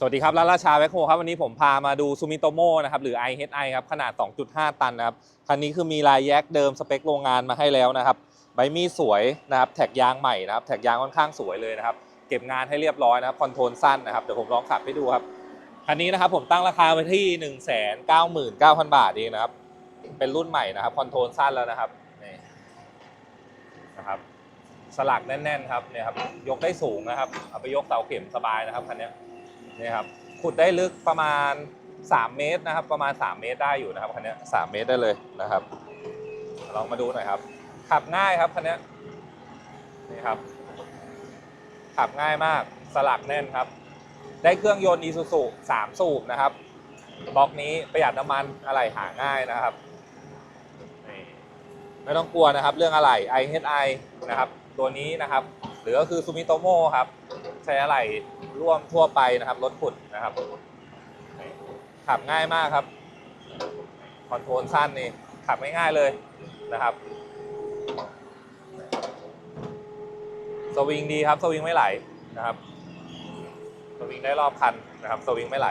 สวัสดีครับร้านราชาแวคโฮครับวันนี้ผมพามาดูซูมิโตโมนะครับหรือ IHI ครับขนาด 2.5 ตันนะครับคันนี้คือมีลายแยกเดิมสเปคโรงงานมาให้แล้วนะครับใบมีสวยนะครับแท็กยางใหม่นะครับแท็กยางค่อนข้างสวยเลยนะครับเก็บงานให้เรียบร้อยนะครับคอนโทรลสั้นนะครับเดี๋ยวผมลองขับให้ดูครับคันนี้นะครับผมตั้งราคาไว้ที่ 1 9 9 0 0 0 บาทเองนะครับเป็นรุ่นใหม่นะครับคอนโทรลสั้นแล้วนะครับนี่นะครับสลักแน่นๆครับเนี่ยครับยกได้สูงนะครับเอาไปยกเสาเข็มสบายนะครับคันนี้ นี่ครับขุดได้ลึกประมาณ 3 เมตรนะครับ ประมาณ 3 เมตรได้อยู่นะครับคันนี้ย3เมตรได้เลยนะครับ ลองมาดูหน่อยครับ ขับง่ายครับคันนี้นี่ครับ ขับง่ายมากสลักแน่นครับ ได้เครื่องยนต์ Isuzu 3สูบนะครับบล็อกนี้ประหยัดน้ำมันอะไรหาง่ายนะครับไม่ต้องกลัวนะครับ เรื่องอะไร IHI นะครับ ตัวนี้นะครับ หรือก็คือซูมิโตโมครับ ช้อะไรร่วมทั่วไปนะครับ รถขุดนะครับ ขับง่ายมากครับ คอนโทรลสั้นนี่ ขับง่ายๆเลยนะครับ สวิงดีครับ สวิงไม่ไหลนะครับ สวิงได้รอบคันนะครับ สวิงไม่ไหล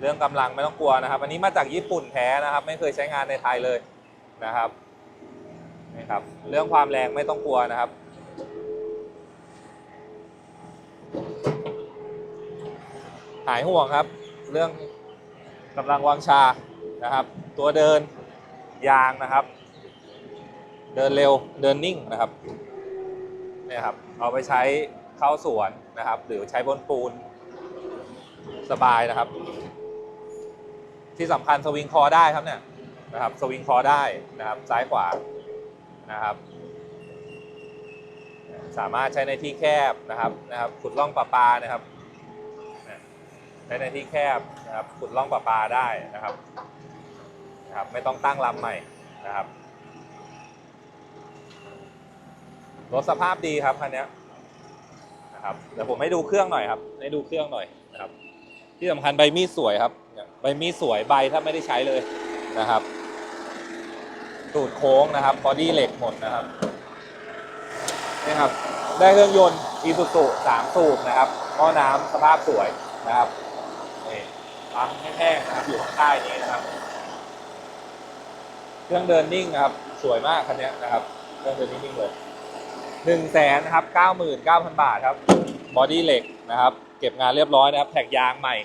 เรื่องกำลังไม่ต้องกลัวนะครับ อันนี้มาจากญี่ปุ่นแท้นะครับ ไม่เคยใช้งานในไทยเลยนะครับนี่ครับ เรื่องความแรงไม่ต้องกลัวนะครับ หายห่วงครับ เรื่องกำลังวังชานะครับ ตัวเดินยางนะครับ เดินเร็วเดินนิ่งนะครับเนี่ยครับเอาไปใช้เข้าสวนนะครับ หรือใช้บนปูนสบายนะครับ ที่สำคัญสวิงคอได้ครับเนี่ยนะครับสวิงคอได้นะครับซ้ายขวานะครับ สามารถใช้ในที่แคบนะครับนะครับขุดร่องประปานะครับ ใช้ในที่แคบนะครับขุดร่องประปาได้นะครับนะครับ ไม่ต้องตั้งลำใหม่นะครับรถสภาพดีครับคันนี้นะครับเดี๋ยวผมให้ดูเครื่องหน่อยครับ ให้ดูเครื่องหน่อยนะครับ ที่สำคัญใบมีดสวยครับใบมีดสวยใบถ้าไม่ได้ใช้เลยนะครับตูดโค้งนะครับบอดี้เหล็กหมดนะครับนี่ครับ ได้เครื่องยนต์อีซูซูสามสูบนะครับหม้อน้ำสภาพสวยนะครับ นี่ปั๊มแห้งๆนะครับอยู่ข้างใต้นี้นะครับ เครื่องเดินนิ่งนะครับ สวยมากคันนี้นะครับ เครื่องเดินนิ่งเลยหนึ่งแสนนะครับเก้าหมื่นเก้าพันบาทครับบอดี้เหล็กนะครับ เก็บงานเรียบร้อยนะครับ แท็กยางใหม่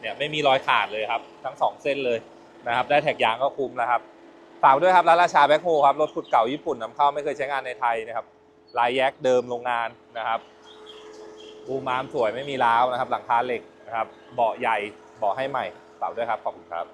เนี่ยไม่มีรอยขาดเลยครับ ทั้งสองเส้นเลยนะครับ ได้แท็กยางก็คุ้มแล้วครับฝากด้วยครับร้านราชาแบ็คโฮครับรถขุดเก่าญี่ปุ่นนำเข้าไม่เคยใช้งานในไทยนะครับลายแยกเดิมโรงงานนะครับบูมามสวยไม่มีร้าวนะครับ หลังคาเหล็ก นะครับเบาะใหญ่เบาะให้ใหม่ฝากด้วยครับขอบคุณครับ